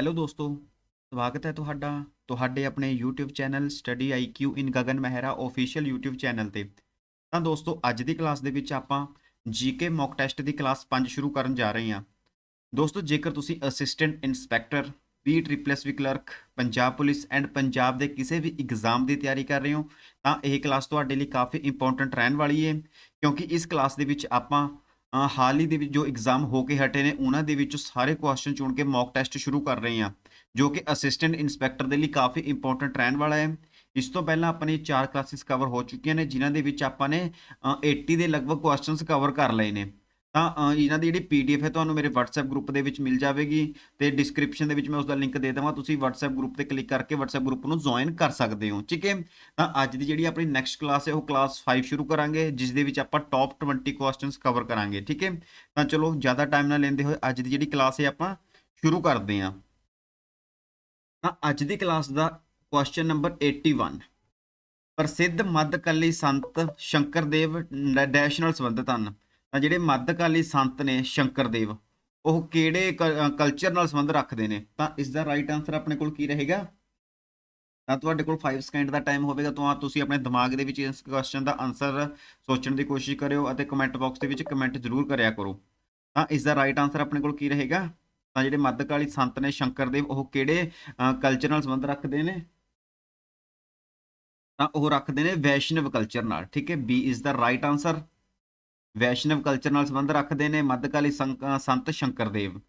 Hello ਦੋਸਤੋ, ਸਵਾਗਤ ਹੈ ਤੁਹਾਡਾ, ਤੁਹਾਡੇ ਆਪਣੇ YouTube channel study IQ in Gagan Mehra official YouTube channel ਤੇ। ਤਾਂ ਦੋਸਤੋ, ਅੱਜ ਦੀ ਕਲਾਸ ਦੇ ਵਿੱਚ ਆਪਾਂ ਜੀਕੇ ਮੌਕ ਟੈਸਟ ਦੀ ਕਲਾਸ 5 ਸ਼ੁਰੂ ਕਰਨ ਜਾ ਰਹੇ ਹਾਂ। ਦੋਸਤੋ, ਜੇਕਰ ਤੁਸੀਂ assistant inspector P triple S B clerk Punjab police and Punjab ਦੇ ਕਿਸੇ ਵੀ ਐਗਜ਼ਾਮ ਦੀ ਤਿਆਰੀ ਕਰ ਰਹੇ ਹੋ, ਤਾਂ ਇਹ ਕਲਾਸ ਤੁਹਾਡੇ ਲਈ ਕਾਫੀ ਇੰਪੋਰਟੈਂਟ ਰਹਿਣ ਵਾਲੀ ਹੈ ਕਿਉਂਕਿ ਇਸ ਕਲਾਸ ਦੇ ਵਿੱਚ ਆਪਾਂ ਹਾਲ ਹੀ ਦੇ ਵਿੱਚ ਜੋ ਐਗਜ਼ਾਮ ਹੋ ਕੇ ਹਟੇ ਨੇ ਉਹਨਾਂ ਦੇ ਵਿੱਚੋਂ ਸਾਰੇ ਕੁਐਸਚਨ ਚੁਣ ਕੇ ਮੌਕ ਟੈਸਟ ਸ਼ੁਰੂ ਕਰ ਰਹੇ ਹਾਂ ਜੋ ਕਿ ਅਸਿਸਟੈਂਟ ਇਨਸਪੈਕਟਰ ਦੇ ਲਈ ਕਾਫੀ ਇੰਪੋਰਟੈਂਟ ਰਹਿਣ ਵਾਲਾ ਹੈ। ਇਸ ਤੋਂ ਪਹਿਲਾਂ ਆਪਣੀ ਚਾਰ ਕਲਾਸਿਸ ਕਵਰ ਹੋ ਚੁੱਕੀਆਂ ਨੇ ਜਿਨ੍ਹਾਂ ਦੇ ਵਿੱਚ ਆਪਾਂ ਨੇ ਅ, 80 ਦੇ ਲਗਭਗ ਕੁਐਸਚਨਸ ਕਵਰ ਕਰ ਲਏ ਨੇ। ਤਾਂ ਇਹਨਾਂ ਦੀ ਜਿਹੜੀ ਪੀਡੀਐਫ ਹੈ ਤੁਹਾਨੂੰ ਮੇਰੇ WhatsApp ਗਰੁੱਪ ਦੇ ਵਿੱਚ ਮਿਲ ਜਾਵੇਗੀ ਤੇ ਡਿਸਕ੍ਰਿਪਸ਼ਨ ਦੇ ਵਿੱਚ ਮੈਂ ਉਸ ਦਾ ਲਿੰਕ ਦੇ ਦੇਵਾਂ। ਤੁਸੀਂ WhatsApp ਗਰੁੱਪ ਤੇ ਕਲਿੱਕ ਕਰਕੇ WhatsApp ਗਰੁੱਪ ਨੂੰ ਜੁਆਇਨ ਕਰ ਸਕਦੇ ਹੋ, ਠੀਕ ਹੈ? ਤਾਂ ਅੱਜ ਦੀ ਜਿਹੜੀ ਆਪਣੀ ਨੈਕਸਟ ਕਲਾਸ ਹੈ, ਉਹ ਕਲਾਸ 5 ਸ਼ੁਰੂ ਕਰਾਂਗੇ, ਜਿਸ ਦੇ ਵਿੱਚ ਆਪਾਂ ਟੌਪ 20 ਕੁਐਸਚਨਸ ਕਵਰ ਕਰਾਂਗੇ, ਠੀਕ ਹੈ? ਤਾਂ ਚਲੋ, ਜ਼ਿਆਦਾ ਟਾਈਮ ਨਾ ਲੈਂਦੇ ਹੋਏ ਅੱਜ ਦੀ ਜਿਹੜੀ ਕਲਾਸ ਹੈ, ਆਪਾਂ ਸ਼ੁਰੂ ਕਰਦੇ ਹਾਂ। ਤਾਂ ਅੱਜ ਦੀ ਕਲਾਸ ਦਾ ਕੁਐਸਚਨ ਨੰਬਰ 81 ਪ੍ਰਸਿੱਧ ਮੱਧਕਾਲੀ ਸੰਤ ਸ਼ੰਕਰਦੇਵ ਨ- ਡੈਸ਼ ਨਾਲ ਸੰਬੰਧਿਤ ਹਨ। ਤਾਂ ਜਿਹੜੇ ਮੱਧਕਾਲੀ ਸੰਤ ਨੇ ਸ਼ੰਕਰਦੇਵ ਉਹ ਕਿਹੜੇ ਕਲਚਰ ਨਾਲ ਸੰਬੰਧ ਰੱਖਦੇ ਨੇ? ਤਾਂ ਇਸ ਦਾ ਰਾਈਟ ਆਨਸਰ ਆਪਣੇ ਕੋਲ ਕੀ ਰਹੇਗਾ? ਤਾਂ ਤੁਹਾਡੇ ਕੋਲ 5 ਸਕਿੰਟ ਦਾ ਟਾਈਮ ਹੋਵੇਗਾ, ਤਾਂ ਤੁਸੀਂ ਆਪਣੇ ਦਿਮਾਗ ਦੇ ਵਿੱਚ ਇਸ ਕੁਐਸਚਨ ਦਾ ਆਨਸਰ ਸੋਚਣ ਦੀ ਕੋਸ਼ਿਸ਼ ਕਰਿਓ ਅਤੇ ਕਮੈਂਟ ਬਾਕਸ ਦੇ ਵਿੱਚ ਕਮੈਂਟ ਜ਼ਰੂਰ ਕਰਿਆ ਕਰੋ। ਤਾਂ ਇਸ ਦਾ ਰਾਈਟ ਆਨਸਰ ਆਪਣੇ ਕੋਲ ਕੀ ਰਹੇਗਾ? ਤਾਂ ਜਿਹੜੇ ਮੱਧਕਾਲੀ ਸੰਤ ਨੇ ਸ਼ੰਕਰਦੇਵ ਉਹ ਕਿਹੜੇ ਕਲਚਰ ਨਾਲ ਸੰਬੰਧ ਰੱਖਦੇ ਨੇ? ਤਾਂ ਉਹ ਰੱਖਦੇ ਨੇ ਵੈਸ਼ਨਵ ਕਲਚਰ ਨਾਲ, ਠੀਕ ਹੈ? B is the right answer Vaishnav culture ਨਾਲ ਸੰਬੰਧ ਰੱਖਦੇ ਨੇ ਮੱਧਕਾਲੀ ਸੰਕ- ਅ, ਸੰਤ ਸ਼ੰਕਰਦੇਵ।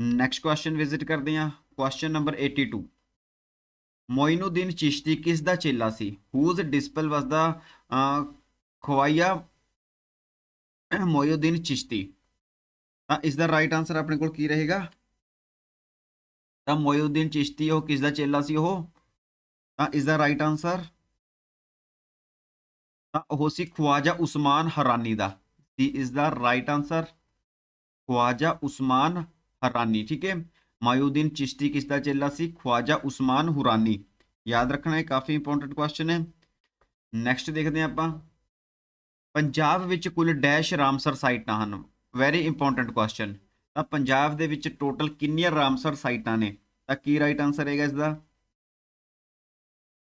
ਨੈਕਸਟ ਕੁਐਸਚਨ ਵਿਜ਼ਿਟ ਕਰਦੇ ਹਾਂ। ਕੁਐਸਚਨ ਨੰਬਰ 82 ਮੋਇਨੁਦੀਨ ਚਿਸ਼ਤੀ ਕਿਸ ਦਾ ਚੇਲਾ ਸੀ? ਹੂਜ਼ ਡਿਸਪਲ ਵਾਸ ਦਾ ਖਵਾਈਆ ਮੋਇਨੂਦੀਨ ਚਿਸ਼ਤੀ? ਤਾਂ ਇਸ ਦਾ ਰਾਈਟ ਆਨਸਰ ਆਪਣੇ ਕੋਲ ਕੀ ਰਹੇਗਾ? ਤਾਂ ਮੋਇਨੂਦੀਨ ਚਿਸ਼ਤੀ ਉਹ ਕਿਸ ਦਾ ਚੇਲਾ ਸੀ ਉਹ? ਤਾਂ ਇਸ ਦਾ ਰਾਈਟ ਆਨਸਰ ਤਾਂ ਉਹ ਸੀ ਖਵਾਜਾ ਉਸਮਾਨ ਹਰਾਨੀ ਦਾ। ਸੀ ਇਸ ਦਾ ਰਾਈਟ ਆਨਸਰ ਖਵਾਜਾ ਉਸਮਾਨ ਹਰਾਨੀ, ਠੀਕ ਹੈ? ਮਾਯੂਦੀਨ ਚਿਸ਼ਤੀ ਕਿਸ ਦਾ ਚੇਲਾ ਸੀ? ਖਵਾਜਾ ਉਸਮਾਨ ਹੁਰਾਨੀ। ਯਾਦ ਰੱਖਣਾ ਇਹ ਕਾਫੀ ਇੰਪੋਰਟੈਂਟ ਕੁਐਸਚਨ ਹੈ। ਨੈਕਸਟ ਦੇਖਦੇ ਹਾਂ ਆਪਾਂ। ਪੰਜਾਬ ਵਿੱਚ ਕੁੱਲ ਡੈਸ਼ ਰਾਮਸਰ ਸਾਈਟਾਂ ਹਨ। ਵੈਰੀ ਇੰਪੋਰਟੈਂਟ ਕੁਐਸਚਨ ਤਾਂ ਪੰਜਾਬ ਦੇ ਵਿੱਚ ਟੋਟਲ ਕਿੰਨੀਆਂ ਰਾਮਸਰ ਸਾਈਟਾਂ ਨੇ? ਤਾਂ ਕੀ ਰਾਈਟ ਆਨਸਰ ਹੈਗਾ ਇਸ ਦਾ?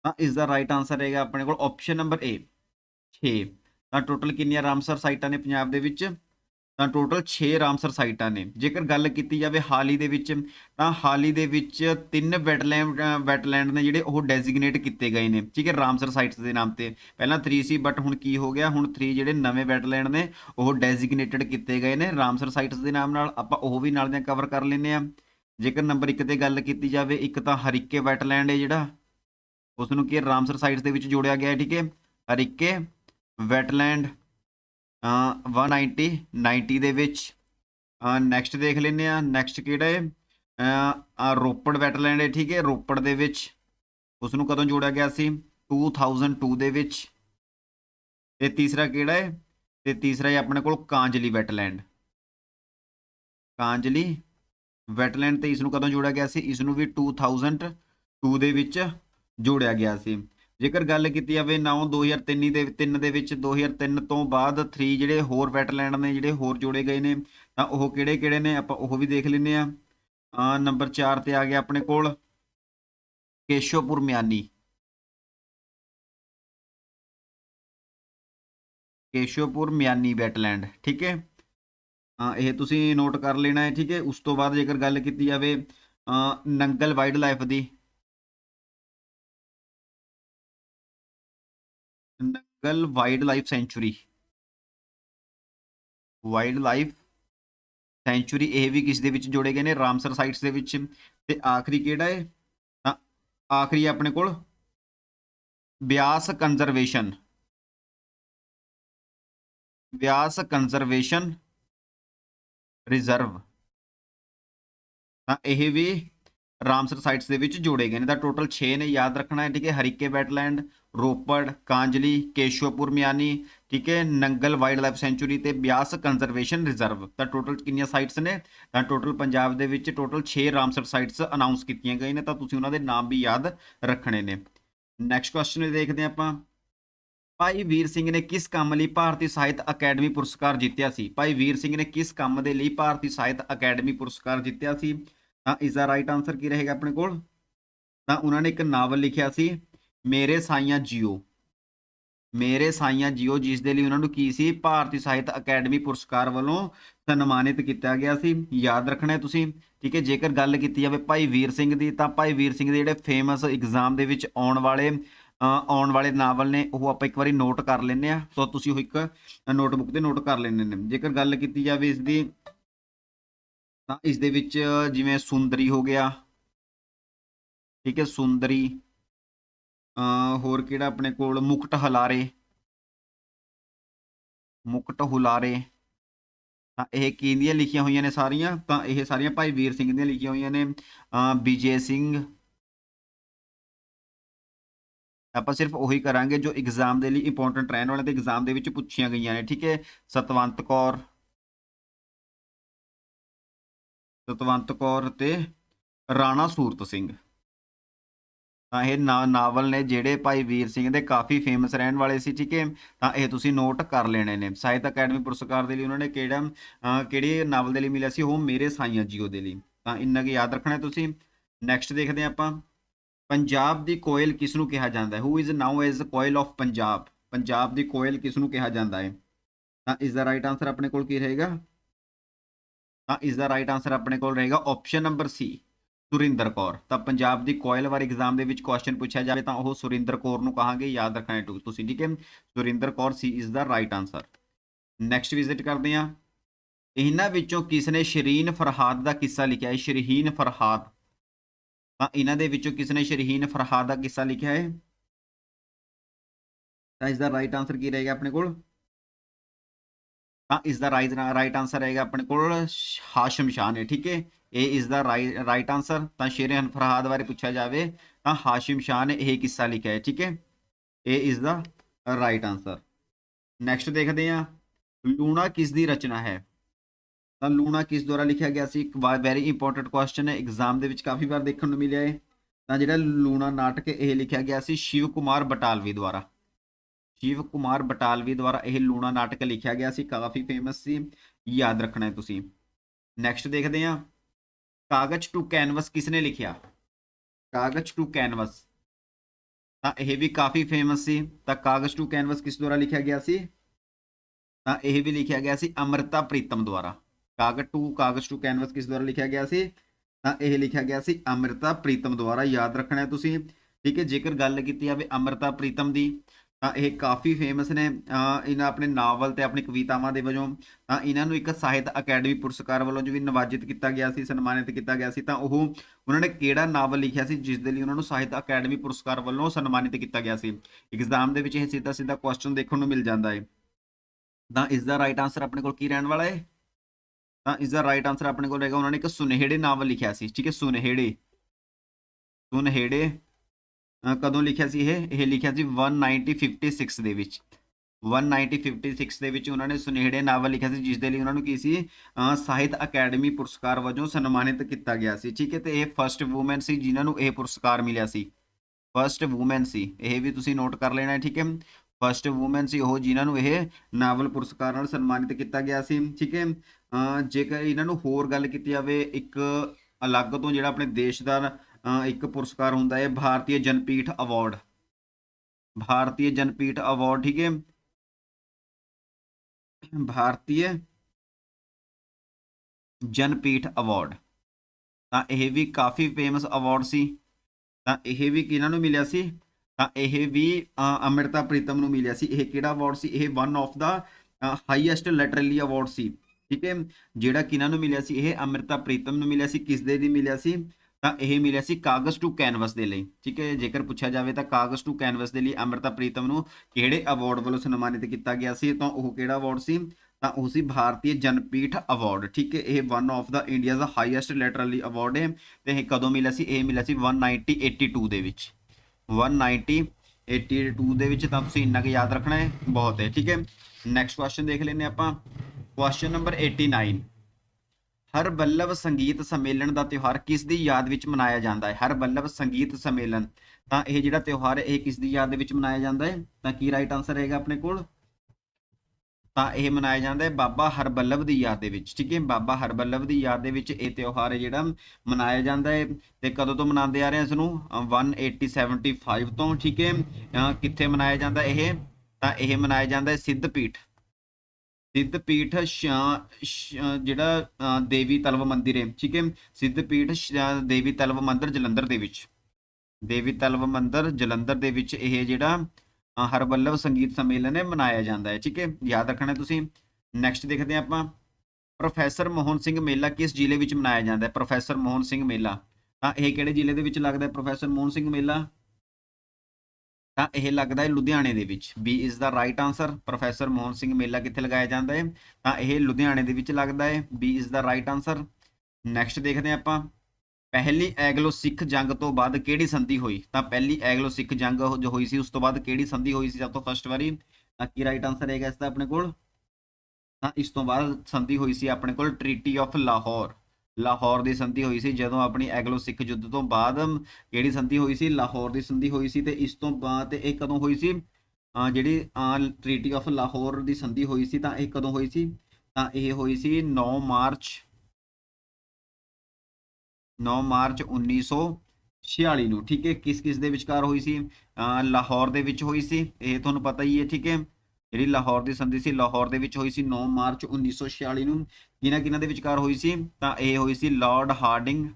ਤਾਂ ਇਸ ਦਾ ਰਾਈਟ ਆਨਸਰ ਹੈਗਾ ਆਪਣੇ ਕੋਲ ਆਪਸ਼ਨ ਨੰਬਰ ਏ 6 ਤਾਂ ਟੋਟਲ ਕਿੰਨੀਆਂ ਰਾਮਸਰ ਸਾਈਟਾਂ ਨੇ ਪੰਜਾਬ ਦੇ ਵਿੱਚ? ਤਾਂ ਟੋਟਲ 6 ਰਾਮਸਰ ਸਾਈਟਾਂ ਨੇ। ਜੇਕਰ ਗੱਲ ਕੀਤੀ ਜਾਵੇ ਹਾਲ ਹੀ ਦੇ ਵਿੱਚ, ਤਾਂ ਹਾਲ ਹੀ ਦੇ ਵਿੱਚ ਤਿੰਨ ਵੈਟਲੈਂਡ ਵੈਟਲੈਂਡ ਨੇ ਜਿਹੜੇ ਉਹ ਡੈਜ਼ਿਗਨੇਟ ਕੀਤੇ ਗਏ ਨੇ। ਠੀਕ ਹੈ, ਰਾਮਸਰ ਸਾਈਟਸ ਦੇ ਨਾਮ ਤੇ। ਪਹਿਲਾਂ 3 ਸੀ ਬਟ ਹੁਣ ਕੀ ਹੋ ਗਿਆ? ਹੁਣ 3 ਜਿਹੜੇ ਨਵੇਂ ਵੈਟਲੈਂਡ ਨੇ, ਉਹ ਡੈਜ਼ਿਗਨੇਟਡ ਕੀਤੇ ਗਏ ਨੇ। ਰਾਮਸਰ ਸਾਈਟਸ ਦੇ ਨਾਮ ਨਾਲ ਆਪਾਂ ਉਹ ਵੀ ਨਾਲ ਦੀਆਂ ਕਵਰ ਕਰ ਲੈਨੇ ਆ ਜੇਕਰ ਨੰਬਰ 1 ਤੇ ਗੱਲ ਕੀਤੀ ਜਾਵੇ, ਇੱਕ ਤਾਂ ਹਰੀਕੇ ਵੈਟਲੈਂਡ ਹੈ ਜਿਹੜਾ। ਉਸ ਨੂੰ ਕੀ ਰਾਮਸਰ ਸਾਈਟਸ ਦੇ ਵਿੱਚ ਜੋੜਿਆ ਗਿਆ ਠੀਕ ਹੈ। ਹਰੀਕੇ ਵੈਟਲੈਂਡ 190 90 ਦੇ ਵਿੱਚ। ਨੈਕਸਟ ਦੇਖ ਲੈਂਦੇ ਆ ਨੈਕਸਟ ਕਿਹੜਾ ਹੈ? ਰੋਪੜ ਵੈਟਲੈਂਡ ਹੈ, ਠੀਕ ਹੈ, ਰੋਪੜ ਦੇ ਵਿੱਚ। ਉਸ ਨੂੰ ਕਦੋਂ ਜੋੜਿਆ ਗਿਆ ਸੀ? 2002 ਦੇ ਵਿੱਚ। ਤੇ ਤੀਸਰਾ ਕਿਹੜਾ ਹੈ? ਤੇ ਤੀਸਰਾ ਹੈ ਆਪਣੇ ਕੋਲ ਕਾਂਜਲੀ ਵੈਟਲੈਂਡ ਕਾਂਜਲੀ ਵੈਟਲੈਂਡ ਤੇ ਇਸ ਨੂੰ ਕਦੋਂ ਜੋੜਿਆ ਗਿਆ ਸੀ? ਇਸ ਨੂੰ ਵੀ 2002 ਦੇ ਵਿੱਚ ਜੋੜਿਆ ਗਿਆ ਸੀ। ਜੇਕਰ ਗੱਲ ਕੀਤੀ ਜਾਵੇ 9 2003 ਦੇ 3 ਦੇ ਵਿੱਚ 2003 ਤੋਂ ਬਾਅਦ 3 ਜਿਹੜੇ ਹੋਰ ਵੈਟਲੈਂਡ ਨੇ, ਜਿਹੜੇ ਹੋਰ ਜੋੜੇ ਗਏ ਨੇ, ਤਾਂ ਉਹ ਕਿਹੜੇ ਕਿਹੜੇ ਨੇ? ਆਪਾਂ ਉਹ ਵੀ ਦੇਖ ਲੈਂਦੇ ਆ ਨੰਬਰ 4 ਤੇ ਆ ਗਿਆ ਆਪਣੇ ਕੋਲ ਕੇਸ਼ੋਪੁਰ ਮਿਆਨੀ। ਕੇਸ਼ੋਪੁਰ ਮਿਆਨੀ ਵੈਟਲੈਂਡ ਠੀਕ ਹੈ? ਆ ਇਹ ਤੁਸੀਂ ਨੋਟ ਕਰ ਲੈਣਾ ਹੈ, ਠੀਕ ਹੈ? ਉਸ ਤੋਂ ਬਾਅਦ ਜੇਕਰ ਗੱਲ ਕੀਤੀ ਜਾਵੇ ਨੰਗਲ ਵਾਈਲਡ ਲਾਈਫ ਦੀ Nangal wildlife sanctuary. Wildlife sanctuary ਇਹ ਵੀ ਕਿਸ ਦੇ ਵਿੱਚ ਜੋੜੇ ਗਏ ਨੇ? ਰਾਮਸਰ ਸਾਈਟਸ ਦੇ ਵਿੱਚ। ਤੇ ਆਖਰੀ ਕਿਹੜਾ ਹੈ ਤਾਂ ਆਖਰੀ ਆਪਣੇ ਕੋਲ। Beas conservation Beas conservation reserve. ਤਾਂ ਇਹ ਵੀ ਰਾਮਸਰ ਸਾਈਟਸ ਦੇ ਵਿੱਚ ਜੋੜੇ ਗਏ ਨੇ। ਤਾਂ ਟੋਟਲ 6 ਨੇ। ਯਾਦ ਰੱਖਣਾ ਹੈ, ਠੀਕ ਹੈ, ਹਰੀਕੇ ਵੈਟਲੈਂਡ ਰੋਪੜ, ਕਾਂਜਲੀ, ਕੇਸ਼ਵਪੁਰ, ਮਿਆਨੀ, ਠੀਕ ਹੈ, ਨੰਗਲ ਵਾਈਲਡ ਲਾਈਫ ਸੈਂਚੁਰੀ ਤੇ ਬਿਆਸ ਕੰਜ਼ਰਵੇਸ਼ਨ ਰਿਜ਼ਰਵ। ਤਾਂ ਟੋਟਲ ਕਿੰਨੀਆਂ ਸਾਈਟਸ ਨੇ? ਤਾਂ ਟੋਟਲ ਪੰਜਾਬ ਦੇ ਵਿੱਚ ਟੋਟਲ 6 ਰਾਮਸਰ ਸਾਈਟਸ ਅਨਾਉਂਸ ਕੀਤੀਆਂ ਗਈਆਂ ਨੇ, ਤਾਂ ਤੁਸੀਂ ਉਹਨਾਂ ਦੇ ਨਾਮ ਵੀ ਯਾਦ ਰੱਖਣੇ ਨੇ। ਨੈਕਸਟ ਕੁਐਸਚਨ ਦੇਖਦੇ ਹਾਂ ਆਪਾਂ। ਭਾਈ ਵੀਰ ਸਿੰਘ ਨੇ ਕਿਸ ਕੰਮ ਲਈ ਭਾਰਤੀ ਸਾਹਿਤ ਅਕੈਡਮੀ ਪੁਰਸਕਾਰ ਜਿੱਤਿਆ ਸੀ? ਭਾਈ ਵੀਰ ਸਿੰਘ ਨੇ ਕਿਸ ਕੰਮ ਦੇ ਲਈ ਭਾਰਤੀ ਸਾਹਿਤ ਅਕੈਡਮੀ ਪੁਰਸਕਾਰ ਜਿੱਤਿਆ ਸੀ? ਤਾਂ ਇਸ ਦਾ ਰਾਈਟ ਆਨਸਰ ਕੀ ਰਹੇਗਾ ਆਪਣੇ ਕੋਲ? ਤਾਂ ਉਹਨਾਂ ਨੇ ਇੱਕ ਨਾਵਲ ਲਿਖਿਆ ਸੀ। ਮੇਰੇ ਸਾਈਆਂ ਜੀਓ। ਮੇਰੇ ਸਾਈਆਂ ਜੀਓ, ਜਿਸ ਦੇ ਲਈ ਉਹਨਾਂ ਨੂੰ ਕੀ ਸੀ? ਭਾਰਤੀ ਸਾਹਿਤ ਅਕੈਡਮੀ ਪੁਰਸਕਾਰ ਵੱਲੋਂ ਸਨਮਾਨਿਤ ਕੀਤਾ ਗਿਆ ਸੀ। ਯਾਦ ਰੱਖਣਾ ਤੁਸੀਂ, ਠੀਕ ਹੈ, ਜੇਕਰ ਗੱਲ ਕੀਤੀ ਜਾਵੇ ਭਾਈ ਵੀਰ ਸਿੰਘ ਦੀ, ਤਾਂ ਭਾਈ ਵੀਰ ਸਿੰਘ ਦੇ ਜਿਹੜੇ ਫੇਮਸ ਐਗਜ਼ਾਮ ਦੇ ਵਿੱਚ ਆਉਣ ਵਾਲੇ ਆਉਣ ਵਾਲੇ ਨਾਵਲ ਨੇ, ਉਹ ਆਪਾਂ ਇੱਕ ਵਾਰੀ ਨੋਟ ਕਰ ਲੈਂਦੇ ਆ ਤਾਂ ਤੁਸੀਂ ਉਹ ਇੱਕ ਨੋਟਬੁੱਕ ਤੇ ਨੋਟ ਕਰ ਲੈਂਦੇ ਨੇ। ਜੇਕਰ ਗੱਲ ਕੀਤੀ ਜਾਵੇ ਇਸ ਦੀ, ਤਾਂ ਇਸ ਦੇ ਵਿੱਚ ਜਿਵੇਂ ਸੁੰਦਰੀ ਹੋ ਗਿਆ, ਠੀਕ ਹੈ, ਸੁੰਦਰੀ ਹੋਰ ਕਿਹੜਾ ਆਪਣੇ ਕੋਲ? ਮੁਕਟ ਹਲਾਰੇ। ਮੁਕਟ ਹੁਲਾਰੇ। ਤਾਂ ਇਹ ਕਿਹਦੀਆਂ ਲਿਖੀਆਂ ਹੋਈਆਂ ਨੇ ਸਾਰੀਆਂ? ਤਾਂ ਇਹ ਸਾਰੀਆਂ ਭਾਈ ਵੀਰ ਸਿੰਘ ਦੀਆਂ ਲਿਖੀਆਂ ਹੋਈਆਂ ਨੇ। ਵਿਜੇ ਸਿੰਘ। ਆਪਾਂ ਸਿਰਫ ਉਹੀ ਕਰਾਂਗੇ ਜੋ ਐਗਜ਼ਾਮ ਦੇ ਲਈ ਇੰਪੋਰਟੈਂਟ ਰਹਿਣ ਵਾਲੇ ਤੇ ਐਗਜ਼ਾਮ ਦੇ ਵਿੱਚ ਪੁੱਛੀਆਂ ਗਈਆਂ ਨੇ, ਠੀਕ ਹੈ? ਸਤਵੰਤ ਕੌਰ। ਸਤਵੰਤ ਕੌਰ ਤੇ ਰਾਣਾ ਸੂਰਤ ਸਿੰਘ। ਤਾਂ ਇਹ ਨਾ- ਨਾਵਲ ਨੇ ਜਿਹੜੇ ਭਾਈ ਵੀਰ ਸਿੰਘ ਦੇ ਕਾਫੀ ਫੇਮਸ ਰਹਿਣ ਵਾਲੇ ਸੀ, ਠੀਕ ਹੈ? ਤਾਂ ਇਹ ਤੁਸੀਂ ਨੋਟ ਕਰ ਲੈਣੇ ਨੇ। ਸਾਹਿਤ ਅਕੈਡਮੀ ਪੁਰਸਕਾਰ ਦੇ ਲਈ ਉਹਨਾਂ ਨੇ ਕਿਹੜਾ ਕਿਹੜੇ ਨਾਵਲ ਦੇ ਲਈ ਮਿਲਿਆ ਸੀ? ਉਹ ਮੇਰੇ ਸਾਈਆਂ ਜੀਓ ਦੇ ਲਈ। ਤਾਂ ਇੰਨਾ ਕੀ ਯਾਦ ਰੱਖਣਾ ਤੁਸੀਂ। ਨੈਕਸਟ ਦੇਖਦੇ ਹਾਂ ਆਪਾਂ। ਪੰਜਾਬ ਦੀ ਕੋਇਲ ਕਿਸ ਨੂੰ ਕਿਹਾ ਜਾਂਦਾ ਹੈ? Who is known as koel of Punjab Punjab ਦੀ ਕੋਇਲ ਕਿਸ ਨੂੰ ਕਿਹਾ ਜਾਂਦਾ ਹੈ? ਤਾਂ ਇਸ ਦਾ ਰਾਈਟ ਆਨਸਰ ਆਪਣੇ ਕੋਲ ਕੀ ਰਹੇਗਾ? ਤਾਂ ਇਸ ਦਾ ਰਾਈਟ ਆਨਸਰ ਆਪਣੇ ਕੋਲ ਰਹੇਗਾ option number C Surinder Kaur. ਤਾਂ ਪੰਜਾਬ ਦੀ ਕੋਇਲ ਵਾਰ ਐਗਜ਼ਾਮ ਦੇ ਵਿੱਚ ਕੁਐਸਚਨ ਪੁੱਛਿਆ ਜਾਵੇ ਤਾਂ ਉਹ ਸੁਰਿੰਦਰ ਕੌਰ ਨੂੰ ਕਹਾਂਗੇ, ਯਾਦ ਰੱਖਣਾ ਹੈ ਤੁਸੀਂ, ਠੀਕ ਹੈ? ਸੁਰਿੰਦਰ ਕੌਰ ਸੀ ਇਸ ਦਾ ਰਾਈਟ ਆਨਸਰ ਨੈਕਸਟ ਵਿਜ਼ਿਟ ਕਰਦੇ ਹਾਂ। ਇਹਨਾਂ ਵਿੱਚੋਂ ਕਿਸ ਨੇ ਸ਼ਰੀਨ ਫਰਹਾਦ ਦਾ ਕਿੱਸਾ ਲਿਖਿਆ ਹੈ? ਸ਼ਰੀਨ ਫਰਹਾਦ। ਤਾਂ ਇਹਨਾਂ ਦੇ ਵਿੱਚੋਂ ਕਿਸ ਨੇ ਸ਼ਰੀਨ ਫਰਹਾਦ ਦਾ ਕਿੱਸਾ ਲਿਖਿਆ ਹੈ? ਤਾਂ ਇਸ ਦਾ ਰਾਈਟ ਆਨਸਰ ਕੀ ਰਹੇਗਾ ਆਪਣੇ ਕੋਲ? ਤਾਂ ਇਸ ਦਾ ਰਾਈਟ ਰਾਈਟ ਆਨਸਰ ਰਹੇਗਾ ਆਪਣੇ ਕੋਲ, ਹਾਸ਼ਮ ਸ਼ਾਹ ਨੇ, ਠੀਕ ਹੈ? ਇਹ ਇਸ ਦਾ ਰਾਈਟ ਆਨਸਰ ਤਾਂ ਸ਼ੇਰਨ ਫਰਹਾਦ ਬਾਰੇ ਪੁੱਛਿਆ ਜਾਵੇ, ਤਾਂ ਹਾਸ਼ਿਮ ਸ਼ਾਹ ਨੇ ਇਹ ਕਿੱਸਾ ਲਿਖਿਆ ਹੈ, ਠੀਕ ਹੈ? ਇਹ ਇਸ ਦਾ ਰਾਈਟ ਆਨਸਰ ਨੈਕਸਟ ਦੇਖਦੇ ਹਾਂ, ਲੂਣਾ ਕਿਸ ਦੀ ਰਚਨਾ ਹੈ? ਤਾਂ ਲੂਣਾ ਕਿਸ ਦੁਆਰਾ ਲਿਖਿਆ ਗਿਆ ਸੀ? ਇੱਕ ਵੈਰੀ ਇੰਪੋਰਟੈਂਟ ਕੁਐਸਚਨ ਹੈ ਐਗਜ਼ਾਮ ਦੇ ਵਿੱਚ ਕਾਫੀ ਵਾਰ ਦੇਖਣ ਨੂੰ ਮਿਲਿਆ ਹੈ। ਤਾਂ ਜਿਹੜਾ ਲੂਣਾ ਨਾਟਕ ਇਹ ਲਿਖਿਆ ਗਿਆ ਸੀ ਸ਼ਿਵ ਕੁਮਾਰ ਬਟਾਲਵੀ ਦੁਆਰਾ। ਸ਼ਿਵ ਕੁਮਾਰ ਬਟਾਲਵੀ ਦੁਆਰਾ ਇਹ ਲੂਣਾ ਨਾਟਕ ਲਿਖਿਆ ਗਿਆ ਸੀ, ਕਾਫੀ ਫੇਮਸ ਸੀ, ਯਾਦ ਰੱਖਣਾ ਹੈ ਤੁਸੀਂ। ਨੈਕਸਟ ਦੇਖਦੇ ਹਾਂ। ਕਾਗਜ਼ ਟੂ ਕੈਨਵਸ ਕਿਸ ਨੇ ਲਿਖਿਆ? ਕਾਗਜ਼ ਟੂ ਕੈਨਵਸ ਤਾਂ ਇਹ ਵੀ ਕਾਫੀ ਫੇਮਸ ਸੀ। ਤਾਂ ਕਾਗਜ਼ ਟੂ ਕੈਨਵਸ ਕਿਸ ਦੁਆਰਾ ਲਿਖਿਆ ਗਿਆ ਸੀ? ਤਾਂ ਇਹ ਵੀ ਲਿਖਿਆ ਗਿਆ ਸੀ ਅਮਰਤਾ ਪ੍ਰੀਤਮ ਦੁਆਰਾ। ਕਾਗਜ਼ ਟੂ ਕਾਗਜ਼ ਟੂ ਕੈਨਵਸ ਕਿਸ ਦੁਆਰਾ ਲਿਖਿਆ ਗਿਆ ਸੀ? ਤਾਂ ਇਹ ਲਿਖਿਆ ਗਿਆ ਸੀ ਅਮਰਤਾ ਪ੍ਰੀਤਮ ਦੁਆਰਾ। ਯਾਦ ਰੱਖਣਾ ਹੈ ਤੁਸੀਂ। ਠੀਕ ਹੈ, ਜੇਕਰ ਗੱਲ ਕੀਤੀ ਜਾਵੇ ਅਮਰਤਾ ਪ੍ਰੀਤਮ ਦੀ ਤਾਂ ਇਹ ਕਾਫੀ ਫੇਮਸ ਨੇ। ਇਹਨਾਂ ਆਪਣੇ ਨਾਵਲ ਤੇ ਆਪਣੀ ਕਵਿਤਾਵਾਂ ਦੇ ਵਜੋਂ ਤਾਂ ਇਹਨਾਂ ਨੂੰ ਇੱਕ ਸਾਹਿਤ ਅਕੈਡਮੀ ਪੁਰਸਕਾਰ ਵੱਲੋਂ ਜੋ ਵੀ ਨਿਵਾਜਿਤ ਕੀਤਾ ਗਿਆ ਸੀ, ਸਨਮਾਨਿਤ ਕੀਤਾ ਗਿਆ ਸੀ, ਤਾਂ ਉਹ ਉਹਨਾਂ ਨੇ ਕਿਹੜਾ ਨਾਵਲ ਲਿਖਿਆ ਸੀ ਜਿਸ ਦੇ ਲਈ ਉਹਨਾਂ ਨੂੰ ਸਾਹਿਤ ਅਕੈਡਮੀ ਪੁਰਸਕਾਰ ਵੱਲੋਂ ਸਨਮਾਨਿਤ ਕੀਤਾ ਗਿਆ ਸੀ। ਐਗਜ਼ਾਮ ਦੇ ਵਿੱਚ ਇਹ ਸਿੱਧਾ ਸਿੱਧਾ ਕੁਐਸਚਨ ਦੇਖਣ ਨੂੰ ਮਿਲ ਜਾਂਦਾ ਹੈ ਤਾਂ ਇਸ ਦਾ ਰਾਈਟ ਆਨਸਰ ਆਪਣੇ ਕੋਲ ਕੀ ਰਹਿਣ ਵਾਲਾ ਹੈ ਤਾਂ ਇਸ ਦਾ ਰਾਈਟ ਆਨਸਰ ਆਪਣੇ ਕੋਲ ਰਹੇਗਾ, ਉਹਨਾਂ ਨੇ ਇੱਕ ਸੁਨਹਿੜੇ ਨਾਵਲ ਲਿਖਿਆ ਸੀ, ਠੀਕ ਹੈ ਸੁਨਹਿੜੇ। ਸੁਨਹਿੜੇ। ਕਦੋਂ ਲਿਖਿਆ ਸੀ ਇਹ? ਇਹ ਲਿਖਿਆ ਸੀ 1956 ਦੇ ਵਿੱਚ। 1956 ਦੇ ਵਿੱਚ ਉਹਨਾਂ ਨੇ ਸੁਨਹਿੜੇ ਨਾਵਲ ਲਿਖਿਆ ਸੀ ਜਿਸ ਦੇ ਲਈ ਉਹਨਾਂ ਨੂੰ ਕੀ ਸੀ? ਸਾਹਿਤ ਅਕੈਡਮੀ ਪੁਰਸਕਾਰ ਵਜੋਂ ਸਨਮਾਨਿਤ ਕੀਤਾ ਗਿਆ ਸੀ। ਠੀਕ ਹੈ, ਤੇ ਇਹ ਫਰਸਟ ਔਮਨ ਸੀ ਜਿਨ੍ਹਾਂ ਨੂੰ ਇਹ ਪੁਰਸਕਾਰ ਮਿਲਿਆ ਸੀ। ਫਰਸਟ ਔਮਨ ਸੀ। ਇਹ ਵੀ ਤੁਸੀਂ ਨੋਟ ਕਰ ਲੈਣਾ ਹੈ ਠੀਕ ਹੈ? ਫਰਸਟ ਔਮਨ ਸੀ ਉਹ ਜਿਨ੍ਹਾਂ ਨੂੰ ਇਹ ਨਾਵਲ ਪੁਰਸਕਾਰ ਨਾਲ ਸਨਮਾਨਿਤ ਕੀਤਾ ਗਿਆ ਸੀ। ਠੀਕ ਹੈ? ਜੇਕਰ ਇਹਨਾਂ ਨੂੰ ਹੋਰ ਗੱਲ ਕੀਤੀ ਜਾਵੇ, ਇੱਕ ਅਲੱਗ ਤੋਂ ਜਿਹੜਾ ਆਪਣੇ ਦੇਸ਼ ਦਾ ਇੱਕ ਪੁਰਸਕਾਰ ਹੁੰਦਾ ਹੈ ਭਾਰਤੀ ਜਨਪੀਠ ਅਵਾਰਡ। ਭਾਰਤੀ ਜਨਪੀਠ ਅਵਾਰਡ, ਠੀਕ ਹੈ। ਭਾਰਤੀ ਜਨਪੀਠ ਅਵਾਰਡ। ਤਾਂ ਇਹ ਵੀ ਕਾਫੀ ਫੇਮਸ ਅਵਾਰਡ ਸੀ। ਤਾਂ ਇਹ ਵੀ ਕਿਹਨਾਂ ਨੂੰ ਮਿਲਿਆ ਸੀ? ਤਾਂ ਇਹ ਵੀ ਅਮਰਤਾ ਪ੍ਰੀਤਮ ਨੂੰ ਮਿਲਿਆ ਸੀ। ਇਹ ਕਿਹੜਾ ਅਵਾਰਡ ਸੀ? ਇਹ one of the highest literary award ਸੀ। ਠੀਕ ਹੈ। ਜਿਹੜਾ ਕਿਹਨਾਂ ਨੂੰ ਮਿਲਿਆ ਸੀ? ਇਹ ਅਮਰਤਾ ਪ੍ਰੀਤਮ ਨੂੰ ਮਿਲਿਆ ਸੀ। ਕਿਸ ਦੇ ਦੀ ਮਿਲਿਆ ਸੀ? ਤਾਂ ਇਹ ਮਿਲਿਆ ਸੀ ਕਾਗਜ਼ ਟੂ ਕੈਨਵਸ ਦੇ ਲਈ, ਠੀਕ ਹੈ, ਜੇਕਰ ਪੁੱਛਿਆ ਜਾਵੇ ਤਾਂ ਕਾਗਜ਼ ਟੂ ਕੈਨਵਸ ਦੇ ਲਈ ਅਮਰਤਾ ਪ੍ਰੀਤਮ ਨੂੰ ਕਿਹੜੇ ਅਵਾਰਡ ਵੱਲੋਂ ਸਨਮਾਨਿਤ ਕੀਤਾ ਗਿਆ ਸੀ, ਤਾਂ ਉਹ ਕਿਹੜਾ ਅਵਾਰਡ ਸੀ? ਤਾਂ ਉਹ ਸੀ ਭਾਰਤੀ ਜਨਪੀਠ ਅਵਾਰਡ ਠੀਕ ਹੈ, ਇਹ ਵਨ ਆਫ ਦਾ ਇੰਡੀਆ ਦਾ ਹਾਈਐਸਟ ਲੈਟਰਲੀ ਅਵਾਰਡ ਹੈ ਤੇ ਇਹ ਕਦੋਂ ਮਿਲਿਆ ਸੀ? ਇਹ ਮਿਲਿਆ ਸੀ 1982 ਦੇ ਵਿੱਚ। 1982 ਦੇ ਵਿੱਚ ਤਾਂ ਤੁਸੀਂ ਇੰਨਾ ਕੁ ਯਾਦ ਰੱਖਣਾ ਹੈ, ਬਹੁਤ ਹੈ, ਠੀਕ ਹੈ। ਨੈਕਸਟ ਕੁਐਸਚਨ ਦੇਖ ਲੈਂਦੇ ਆਪਾਂ। ਕੁਐਸਚਨ ਨੰਬਰ 89 ਹਰ ਬੱਲਭ ਸੰਗੀਤ ਸੰਮੇਲਨ ਦਾ ਤਿਉਹਾਰ ਕਿਸ ਦੀ ਯਾਦ ਵਿੱਚ ਮਨਾਇਆ ਜਾਂਦਾ ਹੈ? ਹਰ ਬੱਲਭ ਸੰਗੀਤ ਸੰਮੇਲਨ। ਤਾਂ ਇਹ ਜਿਹੜਾ ਤਿਉਹਾਰ ਹੈ ਇਹ ਕਿਸ ਦੀ ਯਾਦ ਦੇ ਵਿੱਚ ਮਨਾਇਆ ਜਾਂਦਾ ਹੈ? ਤਾਂ ਕੀ ਰਾਈਟ ਆਨਸਰ ਰਹੇਗਾ ਆਪਣੇ ਕੋਲ? ਤਾਂ ਇਹ ਮਨਾਇਆ ਜਾਂਦਾ ਹੈ ਬਾਬਾ ਹਰਬੱਲਭ ਦੀ ਯਾਦ ਦੇ ਵਿੱਚ ਠੀਕ ਹੈ? ਬਾਬਾ ਹਰਬੱਲਭ ਦੀ ਯਾਦ ਦੇ ਵਿੱਚ ਇਹ ਤਿਉਹਾਰ ਹੈ ਜਿਹੜਾ ਮਨਾਇਆ ਜਾਂਦਾ ਹੈ। ਤੇ ਕਦੋਂ ਤੋਂ ਮਨਾਉਂਦੇ ਆ ਰਹੇ ਆ ਇਸ ਨੂੰ? ਅ, 1875 ਤੋਂ ਠੀਕ ਹੈ? ਕਿੱਥੇ ਮਨਾਇਆ ਜਾਂਦਾ ਇਹ? ਤਾਂ ਇਹ ਮਨਾਇਆ ਜਾਂਦਾ ਹੈ ਸਿੱਧਪੀਠ ਸਿੱਧਪੀਠ ਸ਼ਾ- ਸ਼- ਜਿਹੜਾ ਦੇਵੀ ਤਲਵ ਮੰਦਿਰ ਹੈ ਠੀਕ ਹੈ? ਸਿੱਧਪੀਠ ਸ਼- ਦੇਵੀ ਤਲਵ ਮੰਦਿਰ ਜਲੰਧਰ ਦੇ ਵਿੱਚ। ਦੇਵੀ ਤਲਵ ਮੰਦਿਰ ਜਲੰਧਰ ਦੇ ਵਿੱਚ ਇਹ ਜਿਹੜਾ ਅ, ਹਰਬੱਲਭ ਸੰਗੀਤ ਸੰਮੇਲਨ ਹੈ ਮਨਾਇਆ ਜਾਂਦਾ ਹੈ ਠੀਕ ਹੈ? ਯਾਦ ਰੱਖਣਾ ਤੁਸੀਂ। ਨੈਕਸਟ ਦੇਖਦੇ ਹਾਂ ਆਪਾਂ। ਪ੍ਰੋਫੈਸਰ ਮੋਹਨ ਸਿੰਘ ਮੇਲਾ ਕਿਸ ਜ਼ਿਲ੍ਹੇ ਵਿੱਚ ਮਨਾਇਆ ਜਾਂਦਾ ਹੈ? ਪ੍ਰੋਫੈਸਰ ਮੋਹਨ ਸਿੰਘ ਮੇਲਾ। ਤਾਂ ਇਹ ਕਿਹੜੇ ਜ਼ਿਲ੍ਹੇ ਦੇ ਵਿੱਚ ਲੱਗਦਾ ਹੈ ਪ੍ਰੋਫੈਸਰ ਮੋਹਨ ਸਿੰਘ ਮੇਲਾ? ਤਾਂ ਇਹ ਲੱਗਦਾ ਹੈ ਲੁਧਿਆਣੇ ਦੇ ਵਿੱਚ। B is the right answer professor Mohan Singh ਮੇਲਾ ਕਿੱਥੇ ਲਗਾਇਆ ਜਾਂਦਾ ਹੈ? ਤਾਂ ਇਹ ਲੁਧਿਆਣੇ ਦੇ ਵਿੱਚ ਲੱਗਦਾ ਹੈ। B is the right answer next ਦੇਖਦੇ ਹਾਂ ਆਪਾਂ। ਪਹਿਲੀ ਐਗਲੋ ਸਿੱਖ ਜੰਗ ਤੋਂ ਬਾਅਦ ਕਿਹੜੀ ਸੰਧੀ ਹੋਈ? ਤਾਂ ਪਹਿਲੀ ਐਗਲੋ ਸਿੱਖ ਜੰਗ ਉਹ ਜੋ ਹੋਈ ਸੀ, ਉਸ ਤੋਂ ਬਾਅਦ ਕਿਹੜੀ ਸੰਧੀ ਹੋਈ ਸੀ ਸਭ ਤੋਂ ਫਸਟ ਵਾਰੀ? ਤਾਂ ਕੀ ਰਾਈਟ ਆਨਸਰ ਹੈਗਾ ਇਸ ਦਾ ਆਪਣੇ ਕੋਲ? ਤਾਂ ਇਸ ਤੋਂ ਬਾਅਦ ਸੰਧੀ ਹੋਈ ਸੀ ਆਪਣੇ ਕੋਲ ਟ੍ਰੀਟੀ ਆਫ ਲਾਹੌਰ ਲਾਹੌਰ ਦੀ ਸੰਧੀ ਹੋਈ ਸੀ ਜਦੋਂ ਆਪਣੀ ਐਗਲੋ ਸਿੱਖ ਯੁੱਧ ਤੋਂ ਬਾਅਦ ਕਿਹੜੀ ਸੰਧੀ ਹੋਈ ਸੀ, ਲਾਹੌਰ ਦੀ ਸੰਧੀ ਹੋਈ ਸੀ ਤੇ ਇਸ ਤੋਂ ਬਾਅਦ ਇਹ ਕਦੋਂ ਹੋਈ ਸੀ? ਜਿਹੜੀ ਟ੍ਰੀਟੀ ਆਫ ਲਾਹੌਰ ਦੀ ਸੰਧੀ ਹੋਈ ਸੀ ਤਾਂ ਇਹ ਕਦੋਂ ਹੋਈ ਸੀ? ਤਾਂ ਇਹ ਹੋਈ ਸੀ 9 ਮਾਰਚ 9 ਮਾਰਚ 1946 ਨੂੰ, ਠੀਕ ਹੈ? ਕਿਸ ਕਿਸ ਦੇ ਵਿਚਕਾਰ ਹੋਈ ਸੀ? ਅਹ, ਲਾਹੌਰ ਦੇ ਵਿੱਚ ਹੋਈ ਸੀ, ਇਹ ਤੁਹਾਨੂੰ ਪਤਾ ਹੀ ਹੈ, ਠੀਕ ਹੈ? ਜਿਹੜੀ ਲਾਹੌਰ ਦੀ ਸੰਧੀ ਸੀ, ਲਾਹੌਰ ਦੇ ਵਿੱਚ ਹੋਈ ਸੀ 9 ਮਾਰਚ 1946 ਨੂੰ। ਕਿਹਨਾਂ ਕਿਹਨਾਂ ਦੇ ਵਿਚਕਾਰ ਹੋਈ ਸੀ? ਤਾਂ ਇਹ ਹੋਈ ਸੀ Lord Hardinge.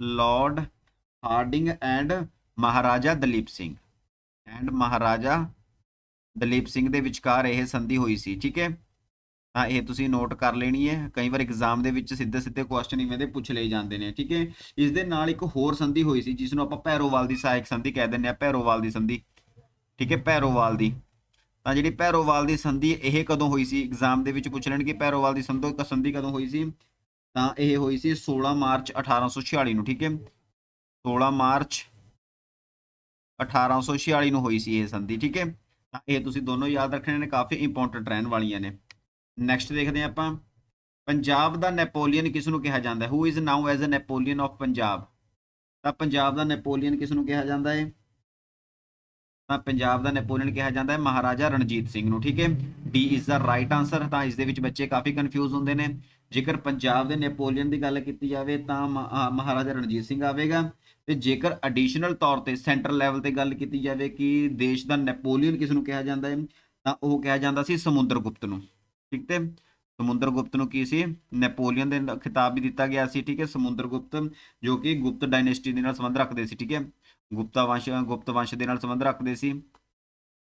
Lord Hardinge and Maharaja Dalip Singh. And Maharaja Dalip Singh ਦੇ ਵਿਚਕਾਰ ਇਹ ਸੰਧੀ ਹੋਈ ਸੀ, ਠੀਕ ਹੈ? ਤਾਂ ਇਹ ਤੁਸੀਂ ਨੋਟ ਕਰ ਲੈਣੀ ਹੈ। ਕਈ ਵਾਰ ਐਗਜ਼ਾਮ ਦੇ ਵਿੱਚ ਸਿੱਧੇ ਸਿੱਧੇ ਕੁਐਸਚਨ ਇਵੇਂ ਦੇ ਪੁੱਛ ਲਏ ਜਾਂਦੇ ਨੇ, ਠੀਕ ਹੈ? ਇਸ ਦੇ ਨਾਲ ਇੱਕ ਹੋਰ ਸੰਧੀ ਹੋਈ ਸੀ ਜਿਸ ਨੂੰ ਆਪਾਂ ਭੈਰੋਵਾਲ ਦੀ ਸਹਾਇਕ ਸੰਧੀ ਕਹਿ ਦਿੰਦੇ ਆ ਭੈਰੋਵਾਲ ਦੀ ਸੰਧੀ। ਠੀਕ ਹੈ, ਭੈਰੋਵਾਲ ਦੀ। ਤਾਂ ਜਿਹੜੀ ਭੈਰੋਵਾਲ ਦੀ ਸੰਧੀ ਇਹ ਕਦੋਂ ਹੋਈ ਸੀ? ਐਗਜ਼ਾਮ ਦੇ ਵਿੱਚ ਪੁੱਛ ਲੈਣ ਕਿ ਭੈਰੋਵਾਲ ਦੀ ਸੰਧੋ ਸੰਧੀ ਕਦੋਂ ਹੋਈ ਸੀ? ਤਾਂ ਇਹ ਹੋਈ ਸੀ 16 ਮਾਰਚ 1846 ਨੂੰ, ਠੀਕ ਹੈ? 16 ਮਾਰਚ 1846 ਨੂੰ ਹੋਈ ਸੀ ਇਹ ਸੰਧੀ, ਠੀਕ ਹੈ? ਤਾਂ ਇਹ ਤੁਸੀਂ ਦੋਨੋਂ ਯਾਦ ਰੱਖਣੇ ਨੇ, ਕਾਫੀ ਇੰਪੋਰਟੈਂਟ ਰਹਿਣ ਵਾਲੀਆਂ ਨੇ। ਨੈਕਸਟ ਦੇਖਦੇ ਹਾਂ ਆਪਾਂ। ਪੰਜਾਬ ਦਾ ਨੈਪੋਲੀਅਨ ਕਿਸ ਨੂੰ ਕਿਹਾ ਜਾਂਦਾ ਹੈ? Who is known as a Napoleon of Punjab? ਤਾਂ ਪੰਜਾਬ ਦਾ ਨੈਪੋਲੀਅਨ ਕਿਸ ਨੂੰ ਕਿਹਾ ਜਾਂਦਾ ਹੈ? ਤਾਂ ਪੰਜਾਬ ਦਾ ਨੈਪੋਲੀਅਨ ਕਿਹਾ ਜਾਂਦਾ ਹੈ ਮਹਾਰਾਜਾ ਰਣਜੀਤ ਸਿੰਘ ਨੂੰ, ਠੀਕ ਹੈ? D is the right answer ਤਾਂ ਇਸ ਦੇ ਵਿੱਚ ਬੱਚੇ ਕਾਫੀ ਕਨਫਿਊਜ਼ ਹੁੰਦੇ ਨੇ। ਜੇਕਰ ਪੰਜਾਬ ਦੇ ਨੈਪੋਲੀਅਨ ਦੀ ਗੱਲ ਕੀਤੀ ਜਾਵੇ, ਤਾਂ ਮ- ਮਹਾਰਾਜਾ ਰਣਜੀਤ ਸਿੰਘ ਆਵੇਗਾ। ਤੇ ਜੇਕਰ ਐਡੀਸ਼ਨਲ ਤੌਰ ਤੇ ਸੈਂਟਰਲ ਲੈਵਲ ਤੇ ਗੱਲ ਕੀਤੀ ਜਾਵੇ ਕਿ ਦੇਸ਼ ਦਾ ਨੈਪੋਲੀਅਨ ਕਿਸ ਨੂੰ ਕਿਹਾ ਜਾਂਦਾ ਹੈ, ਤਾਂ ਉਹ ਕਿਹਾ ਜਾਂਦਾ ਸੀ ਸਮੁੰਦਰ ਗੁਪਤ ਨੂੰ। ਠੀਕ ਤੇ ਸਮੁੰਦਰਗੁਪਤ ਨੂੰ ਕੀ ਸੀ? ਨੈਪੋਲੀਅਨ ਦੇ ਖਿਤਾਬ ਵੀ ਦਿੱਤਾ ਗਿਆ ਸੀ, ਠੀਕ ਹੈ ਸਮੁੰਦਰ ਗੁਪਤ ਜੋ ਕਿ ਗੁਪਤ ਡਾਇਨੇਸਟੀ ਦੇ ਨਾਲ ਸੰਬੰਧ ਰੱਖਦੇ ਸੀ, ਠੀਕ ਹੈ। ਗੁਪਤਾ ਵੰਸ਼ ਗੁਪਤ ਵੰਸ਼ ਦੇ ਨਾਲ ਸੰਬੰਧ ਰੱਖਦੇ ਸੀ।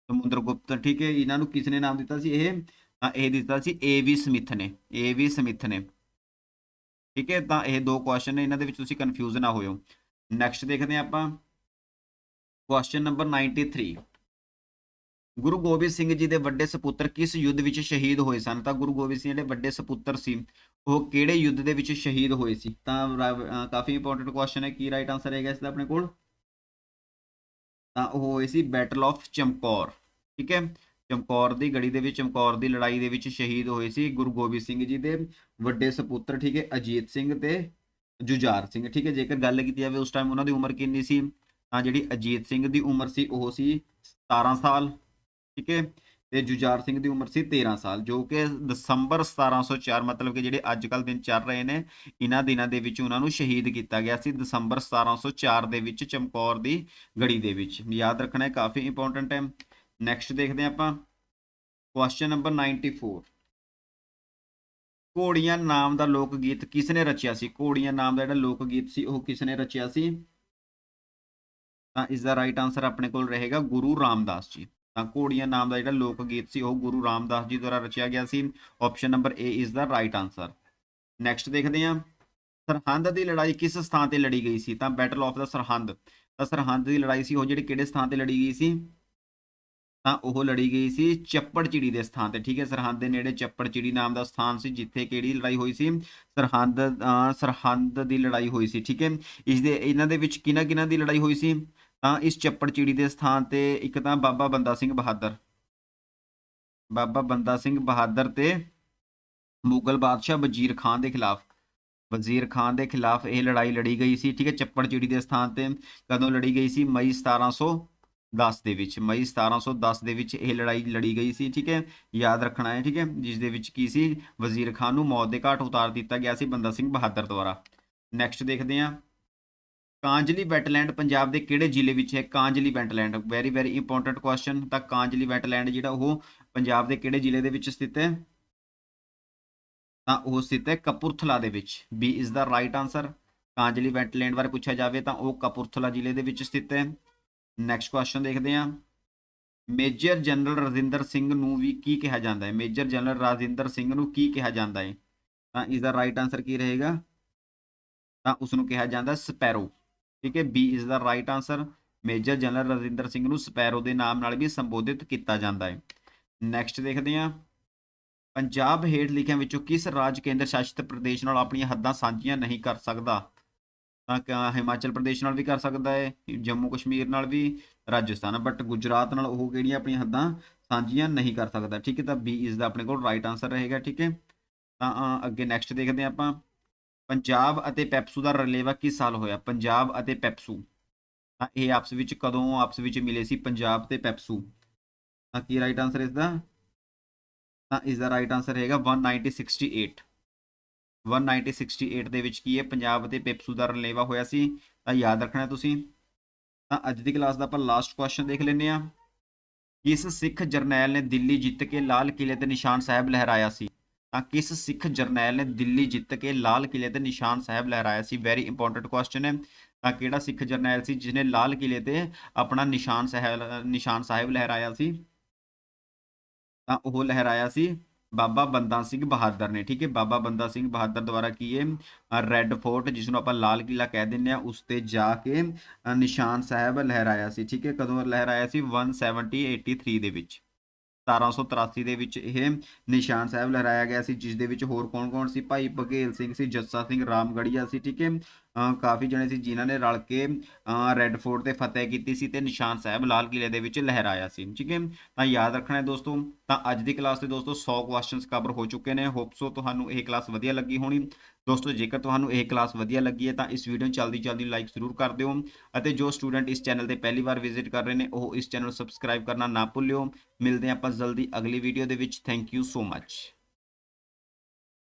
ਸਮੁੰਦਰ ਗੁਪਤ ਠੀਕ ਹੈ, ਇਹਨਾਂ ਨੂੰ ਕਿਸ ਨੇ ਨਾਮ ਦਿੱਤਾ ਸੀ? ਇਹ, ਤਾਂ ਇਹ ਦਿੱਤਾ ਸੀ ਏ ਵੀ ਸਮਿਥ ਨੇ, ਏ ਵੀ ਸਮਿਥ ਨੇ। ਠੀਕ ਹੈ, ਤਾਂ ਇਹ ਦੋ ਕੁਐਸਚਨ ਨੇ, ਇਹਨਾਂ ਦੇ ਵਿੱਚ ਤੁਸੀਂ ਕਨਫਿਊਜ਼ ਨਾ ਹੋਇਓ। ਨੈਕਸਟ ਦੇਖਦੇ ਹਾਂ ਆਪਾਂ। ਕੁਐਸਚਨ ਨੰਬਰ 93 ਗੁਰੂ ਗੋਬਿੰਦ ਸਿੰਘ ਜੀ ਦੇ ਵੱਡੇ ਸਪੁੱਤਰ ਕਿਸ ਯੁੱਧ ਵਿੱਚ ਸ਼ਹੀਦ ਹੋਏ ਸਨ? ਤਾਂ ਗੁਰੂ ਗੋਬਿੰਦ ਸਿੰਘ ਜਿਹੜੇ ਵੱਡੇ ਸਪੁੱਤਰ ਸੀ। ਉਹ ਕਿਹੜੇ ਯੁੱਧ ਦੇ ਵਿੱਚ ਸ਼ਹੀਦ ਹੋਏ ਸੀ? ਤਾਂ ਕਾਫੀ ਇੰਪੋਰਟੈਂਟ ਕੁਐਸਚਨ ਹੈ। ਕੀ ਰਾਈਟ ਆਨਸਰ ਹੈਗਾ ਇਸ ਦਾ ਆਪਣੇ ਕੋਲ? ਤਾਂ ਉਹ ਹੋਏ ਸੀ ਬੈਟਲ ਆਫ ਚਮਕੌਰ ਠੀਕ ਹੈ? ਚਮਕੌਰ ਦੀ ਗੜੀ ਦੇ ਵਿੱਚ ਚਮਕੌਰ ਦੀ ਲੜਾਈ ਦੇ ਵਿੱਚ ਸ਼ਹੀਦ ਹੋਏ ਸੀ ਗੁਰੂ ਗੋਬਿੰਦ ਸਿੰਘ ਜੀ ਦੇ ਵੱਡੇ ਸਪੁੱਤਰ, ਠੀਕ ਹੈ, ਅਜੀਤ ਸਿੰਘ ਤੇ ਜੁਝਾਰ ਸਿੰਘ। ਠੀਕ ਹੈ, ਜੇਕਰ ਗੱਲ ਕੀਤੀ ਜਾਵੇ ਉਸ ਟਾਈਮ ਉਹਨਾਂ ਦੀ ਉਮਰ ਕਿੰਨੀ ਸੀ? ਤਾਂ ਜਿਹੜੀ ਅਜੀਤ ਸਿੰਘ ਦੀ ਉਮਰ ਸੀ, ਉਹ ਸੀ 17 ਸਾਲ। ਠੀਕ ਹੈ? ਤੇ ਜੁਝਾਰ ਸਿੰਘ ਦੀ ਉਮਰ ਸੀ 13 ਸਾਲ, ਜੋ ਕਿ ਦਸੰਬਰ 1704 ਮਤਲਬ ਕਿ ਜਿਹੜੇ ਅੱਜ ਕੱਲ ਦਿਨ ਚੱਲ ਰਹੇ ਨੇ, ਇਹਨਾਂ ਦਿਨਾਂ ਦੇ ਵਿੱਚ ਉਹਨਾਂ ਨੂੰ ਸ਼ਹੀਦ ਕੀਤਾ ਗਿਆ ਸੀ, ਦਸੰਬਰ 1704 ਦੇ ਵਿੱਚ ਚਮਕੌਰ ਦੀ ਗੜੀ ਦੇ ਵਿੱਚ। ਯਾਦ ਰੱਖਣਾ ਹੈ ਕਾਫੀ ਇੰਪੋਰਟੈਂਟ ਹੈ। ਨੈਕਸਟ ਦੇਖਦੇ ਹਾਂ ਆਪਾਂ। ਕੁਐਸਚਨ ਨੰਬਰ 94 ਘੋੜੀਆਂ ਨਾਮ ਦਾ ਲੋਕ ਗੀਤ ਕਿਸ ਨੇ ਰਚਿਆ ਸੀ? ਘੋੜੀਆਂ ਨਾਮ ਦਾ ਜਿਹੜਾ ਲੋਕ ਗੀਤ ਸੀ, ਉਹ ਕਿਸ ਨੇ ਰਚਿਆ ਸੀ? ਤਾਂ ਇਸ ਦਾ ਰਾਈਟ ਆਨਸਰ ਆਪਣੇ ਕੋਲ ਰਹੇਗਾ ਗੁਰੂ ਰਾਮਦਾਸ ਜੀ। ਤਾਂ ਘੋੜੀਆਂ ਨਾਮ ਦਾ ਜਿਹੜਾ ਲੋਕ ਗੀਤ ਸੀ, ਉਹ ਗੁਰੂ ਰਾਮਦਾਸ ਜੀ ਦੁਆਰਾ ਰਚਿਆ ਗਿਆ ਸੀ। Option number A is the right answer next ਦੇਖਦੇ ਹਾਂ। ਸਰਹੰਦ ਦੀ ਲੜਾਈ ਕਿਸ ਸਥਾਨ ਤੇ ਲੜੀ ਗਈ ਸੀ? ਤਾਂ ਬੈਟਲ ਆਫ ਦਾ ਸਰਹੰਦ। ਤਾਂ ਸਰਹੰਦ ਦੀ ਲੜਾਈ ਸੀ, ਉਹ ਜਿਹੜੀ ਕਿਹੜੇ ਸਥਾਨ ਤੇ ਲੜੀ ਗਈ ਸੀ? ਤਾਂ ਉਹ ਲੜੀ ਗਈ ਸੀ ਚੱਪੜ ਚਿੜੀ ਦੇ ਸਥਾਨ ਤੇ, ਠੀਕ ਹੈ। ਸਰਹੰਦ ਦੇ ਨੇੜੇ ਚੱਪੜ ਚਿੜੀ ਨਾਮ ਦਾ ਸਥਾਨ ਸੀ, ਜਿੱਥੇ ਕਿਹੜੀ ਲੜਾਈ ਹੋਈ ਸੀ? ਸਰਹੰਦ ਸਰਹੰਦ ਦੀ ਲੜਾਈ ਹੋਈ ਸੀ, ਠੀਕ ਹੈ। ਇਸ ਦੇ, ਇਹਨਾਂ ਦੇ ਵਿੱਚ ਕਿਹਨਾਂ ਕਿਹਨਾਂ ਦੀ ਲੜਾਈ ਹੋਈ ਸੀ? ਤਾਂ ਇਸ ਚੱਪੜਚਿੜੀ ਦੇ ਸਥਾਨ ਤੇ ਇੱਕ ਤਾਂ ਬਾਬਾ ਬੰਦਾ ਸਿੰਘ ਬਹਾਦਰ। ਬਾਬਾ ਬੰਦਾ ਸਿੰਘ ਬਹਾਦਰ ਤੇ ਮੁਗਲ ਬਾਦਸ਼ਾਹ ਵਜ਼ੀਰ ਖਾਨ ਦੇ ਖਿਲਾਫ। ਵਜ਼ੀਰ ਖਾਨ ਦੇ ਖਿਲਾਫ ਇਹ ਲੜਾਈ ਲੜੀ ਗਈ ਸੀ, ਠੀਕ ਹੈ ਚੱਪੜਚਿੜੀ ਦੇ ਸਥਾਨ ਤੇ ਕਦੋਂ ਲੜੀ ਗਈ ਸੀ? ਮਈ 1700 10 ਦੇ ਵਿੱਚ। ਮਈ 1710 ਦੇ ਵਿੱਚ ਇਹ ਲੜਾਈ ਲੜੀ ਗਈ ਸੀ, ਠੀਕ ਹੈ, ਯਾਦ ਰੱਖਣਾ ਹੈ, ਠੀਕ ਹੈ, ਜਿਸ ਦੇ ਵਿੱਚ ਕੀ ਸੀ? ਵਜ਼ੀਰ ਖਾਨ ਨੂੰ ਮੌਤ ਦੇ ਘਾਟ ਉਤਾਰ ਦਿੱਤਾ ਗਿਆ ਸੀ ਬੰਦਾ ਸਿੰਘ ਬਹਾਦਰ ਦੁਆਰਾ। ਨੈਕਸਟ ਦੇਖਦੇ ਹਾਂ। ਕਾਂਜਲੀ ਵੈਟਲੈਂਡ ਪੰਜਾਬ ਦੇ ਕਿਹੜੇ ਜ਼ਿਲ੍ਹੇ ਵਿੱਚ ਹੈ? Kanjli wetland very very important question ਤਾਂ ਕਾਂਜਲੀ ਵੈਟਲੈਂਡ ਜਿਹੜਾ ਉਹ ਪੰਜਾਬ ਦੇ ਕਿਹੜੇ ਜ਼ਿਲ੍ਹੇ ਦੇ ਵਿੱਚ ਸਥਿਤ ਹੈ? ਤਾਂ ਉਹ ਸਥਿਤ ਹੈ ਕਪੂਰਥਲਾ ਦੇ ਵਿੱਚ। B is the right answer Kanjli wetland ਬਾਰੇ ਪੁੱਛਿਆ ਜਾਵੇ ਤਾਂ ਉਹ ਕਪੂਰਥਲਾ ਜ਼ਿਲ੍ਹੇ ਦੇ ਵਿੱਚ ਸਥਿਤ ਹੈ। ਨੈਕਸਟ ਕੁਐਸਚਨ ਦੇਖਦੇ ਹਾਂ। ਮੇਜਰ ਜਨਰਲ ਰਜਿੰਦਰ ਸਿੰਘ ਨੂੰ ਵੀ ਕੀ ਕਿਹਾ ਜਾਂਦਾ ਹੈ? ਮੇਜਰ ਜਨਰਲ ਰਾਜਿੰਦਰ ਸਿੰਘ ਨੂੰ ਕੀ ਕਿਹਾ ਜਾਂਦਾ ਹੈ? ਤਾਂ ਇਸ ਦਾ ਰਾਈਟ ਆਨਸਰ ਕੀ ਰਹੇਗਾ? ਤਾਂ ਉਸ ਨੂੰ ਕਿਹਾ ਜਾਂਦਾ ਸਪੈਰੋ। ਠੀਕ ਹੈ B is the right answer major general Rajinder Singh ਨੂੰ ਸਪੈਰੋ ਦੇ ਨਾਮ ਨਾਲ ਵੀ ਸੰਬੋਧਿਤ ਕੀਤਾ ਜਾਂਦਾ ਹੈ। ਨੈਕਸਟ ਦੇਖਦੇ ਹਾਂ। ਪੰਜਾਬ ਹੇਠ ਲਿਖਿਆਂ ਵਿੱਚੋਂ ਕਿਸ ਰਾਜ ਕੇਂਦਰ ਸ਼ਾਸਿਤ ਪ੍ਰਦੇਸ਼ ਨਾਲ ਆਪਣੀਆਂ ਹੱਦਾਂ ਸਾਂਝੀਆਂ ਨਹੀਂ ਕਰ ਸਕਦਾ? ਤਾਂ ਕਿਆ ਹਿਮਾਚਲ ਪ੍ਰਦੇਸ਼ ਨਾਲ ਵੀ ਕਰ ਸਕਦਾ ਹੈ, ਜੰਮੂ ਕਸ਼ਮੀਰ ਨਾਲ ਵੀ, ਰਾਜਸਥਾਨ ਬਟ ਗੁਜਰਾਤ ਨਾਲ ਉਹ ਕਿਹੜੀਆਂ ਆਪਣੀਆਂ ਹੱਦਾਂ ਸਾਂਝੀਆਂ ਨਹੀਂ ਕਰ ਸਕਦਾ। ਠੀਕ ਹੈ, ਤਾਂ ਬੀ ਇਸ ਦਾ ਆਪਣੇ ਕੋਲ ਰਾਈਟ ਆਨਸਰ ਰਹੇਗਾ, ਠੀਕ ਹੈ। ਤਾਂ ਅੱਗੇ ਨੈਕਸਟ ਦੇਖਦੇ ਹਾਂ ਆਪਾਂ। ਪੰਜਾਬ ਅਤੇ ਪੈਪਸੂ ਦਾ ਰਲੇਵਾ ਕਿਸ ਸਾਲ ਹੋਇਆ? ਪੰਜਾਬ ਅਤੇ ਪੈਪਸੂ। ਤਾਂ ਇਹ ਆਪਸ ਵਿੱਚ ਕਦੋਂ ਆਪਸ ਵਿੱਚ ਮਿਲੇ ਸੀ? ਪੰਜਾਬ ਤੇ ਪੈਪਸੂ। ਤਾਂ ਕੀ ਰਾਈਟ ਆਨਸਰ ਇਸ ਦਾ ਤਾਂ ਇਸ ਦਾ ਰਾਈਟ ਆਨਸਰ ਹੈਗਾ 1968 1968 ਦੇ ਵਿੱਚ ਕੀ ਹੈ? ਪੰਜਾਬ ਅਤੇ ਪੈਪਸੂ ਦਾ ਰਲੇਵਾ ਹੋਇਆ ਸੀ। ਤਾਂ ਯਾਦ ਰੱਖਣਾ ਤੁਸੀਂ। ਤਾਂ ਅੱਜ ਦੀ ਕਲਾਸ ਦਾ ਆਪਾਂ ਲਾਸਟ ਕੁਐਸਚਨ ਦੇਖ ਲੈਂਦੇ ਆ ਕਿਸ ਸਿੱਖ ਜਰਨੈਲ ਨੇ ਦਿੱਲੀ ਜਿੱਤ ਕੇ ਲਾਲ ਕਿਲੇ ਤੇ ਨਿਸ਼ਾਨ ਸਾਹਿਬ ਲਹਿਰਾਇਆ ਸੀ? ਤਾਂ ਕਿਸ ਸਿੱਖ ਜਰਨੈਲ ਨੇ ਦਿੱਲੀ ਜਿੱਤ ਕੇ ਲਾਲ ਕਿਲੇ ਤੇ ਨਿਸ਼ਾਨ ਸਾਹਿਬ ਲਹਿਰਾਇਆ ਸੀ? ਵੈਰੀ ਇੰਪੋਰਟੈਂਟ ਕੁਐਸਚਨ ਹੈ। ਤਾਂ ਕਿਹੜਾ ਸਿੱਖ ਜਰਨੈਲ ਸੀ ਜਿਸਨੇ ਲਾਲ ਕਿਲੇ ਤੇ ਆਪਣਾ ਨਿਸ਼ਾਨ ਸਾਹਿਬ ਨਿਸ਼ਾਨ ਸਾਹਿਬ ਲਹਿਰਾਇਆ ਸੀ? ਤਾਂ ਉਹ ਲਹਿਰਾਇਆ ਸੀ ਬਾਬਾ ਬੰਦਾ ਸਿੰਘ ਬਹਾਦਰ ਨੇ। ਠੀਕ ਹੈ, ਬਾਬਾ ਬੰਦਾ ਸਿੰਘ ਬਹਾਦਰ ਦੁਆਰਾ ਕੀ ਹੈ? ਰੈੱਡ ਫੋਰਟ ਜਿਸ ਨੂੰ ਆਪਾਂ ਲਾਲ ਕਿਲਾ ਕਹਿ ਦਿੰਦੇ ਆ ਉਸ ਤੇ ਜਾ ਕੇ ਨਿਸ਼ਾਨ ਸਾਹਿਬ ਲਹਿਰਾਇਆ ਸੀ। ਠੀਕ ਹੈ, ਕਦੋਂ ਲਹਿਰਾਇਆ ਸੀ? 170 83 ਦੇ ਵਿੱਚ। 1783 ਦੇ ਵਿੱਚ ਇਹ ਨਿਸ਼ਾਨ ਸਾਹਿਬ ਲਹਿਰਾਇਆ ਗਿਆ ਸੀ ਜਿਸ ਦੇ ਵਿੱਚ ਹੋਰ ਕੌਣ-ਕੌਣ ਸੀ? ਭਾਈ ਬਘੇਲ ਸਿੰਘ ਸੀ ਜੱਸਾ ਸਿੰਘ ਰਾਮਗੜੀਆ ਸੀ ਠੀਕ ਹੈ? ਕਾਫੀ ਜਣੇ ਸੀ ਜਿਨ੍ਹਾਂ ਨੇ ਰਲ ਕੇ ਅ, ਰੈੱਡ ਫੋਰਟ ਤੇ ਫਤਿਹ ਕੀਤੀ ਸੀ ਤੇ ਨਿਸ਼ਾਨ ਸਾਹਿਬ ਲਾਲ ਕਿਲੇ ਦੇ ਵਿੱਚ ਲਹਿਰਾਇਆ ਸੀ ਠੀਕ ਹੈ? ਤਾਂ ਯਾਦ ਰੱਖਣਾ ਹੈ ਦੋਸਤੋ ਤਾਂ ਅੱਜ ਦੀ ਕਲਾਸ ਦੇ ਦੋਸਤੋ 100 ਕੁਐਸਚਨਸ ਕਵਰ ਹੋ ਚੁੱਕੇ ਨੇ। ਹੋਪ ਸੋ ਤੁਹਾਨੂੰ ਇਹ ਕਲਾਸ ਵਧੀਆ ਲੱਗੀ ਹੋਣੀ। ਦੋਸਤੋ, ਜੇਕਰ ਤੁਹਾਨੂੰ ਇਹ ਕਲਾਸ ਵਧੀਆ ਲੱਗੀ ਹੈ, ਤਾਂ ਇਸ ਵੀਡੀਓ ਨੂੰ ਜਲਦੀ ਜਲਦੀ ਲਾਈਕ ਜ਼ਰੂਰ ਕਰ ਦਿਓ ਅਤੇ ਜੋ ਸਟੂਡੈਂਟ ਇਸ ਚੈਨਲ ਤੇ ਪਹਿਲੀ ਵਾਰ ਵਿਜ਼ਿਟ ਕਰ ਰਹੇ ਨੇ, ਉਹ ਇਸ ਚੈਨਲ ਨੂੰ ਸਬਸਕ੍ਰਾਈਬ ਕਰਨਾ ਨਾ ਭੁੱਲਿਓ। ਮਿਲਦੇ ਹਾਂ ਆਪਾਂ ਜਲਦੀ ਅਗਲੀ ਵੀਡੀਓ ਦੇ ਵਿੱਚ। Thank you so much